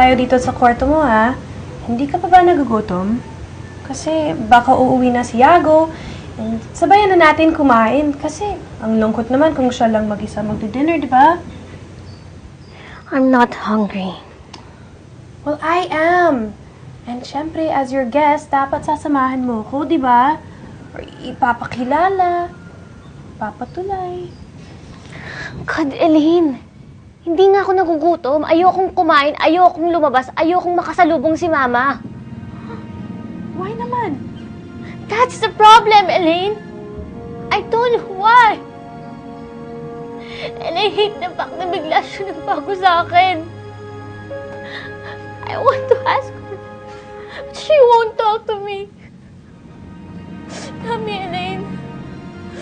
tayo dito sa kwarto mo, ha? Hindi ka pa ba nagugutom? Kasi baka uuwi na si Yago. And sabayan na natin kumain. Kasi ang lungkot naman kung siya lang mag-isa magdi-dinner, di ba? I'm not hungry. Well, I am. And syempre, as your guest, dapat sasamahan mo ko, di ba? Or ipapakilala, papatulay. God, Elaine. Hindi nga ako nagugutom. Ayokong kumain, ayokong lumabas, ayokong makasalubong si Mama. Why naman? That's the problem, Elaine. I told you why. And I hate the fact na bigla siya nagbago sa akin. I want to ask her, but she won't talk to me. Mami, Elaine,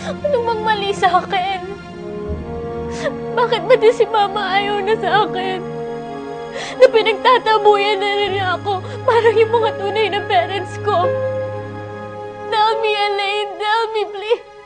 anong bang mali sa akin? Bakit ba di si Mama ayaw na sa akin? Na pinagtatabuyan na rin ako parang yung mga tunay na parents ko. Tell me, Elaine. Tell me, please.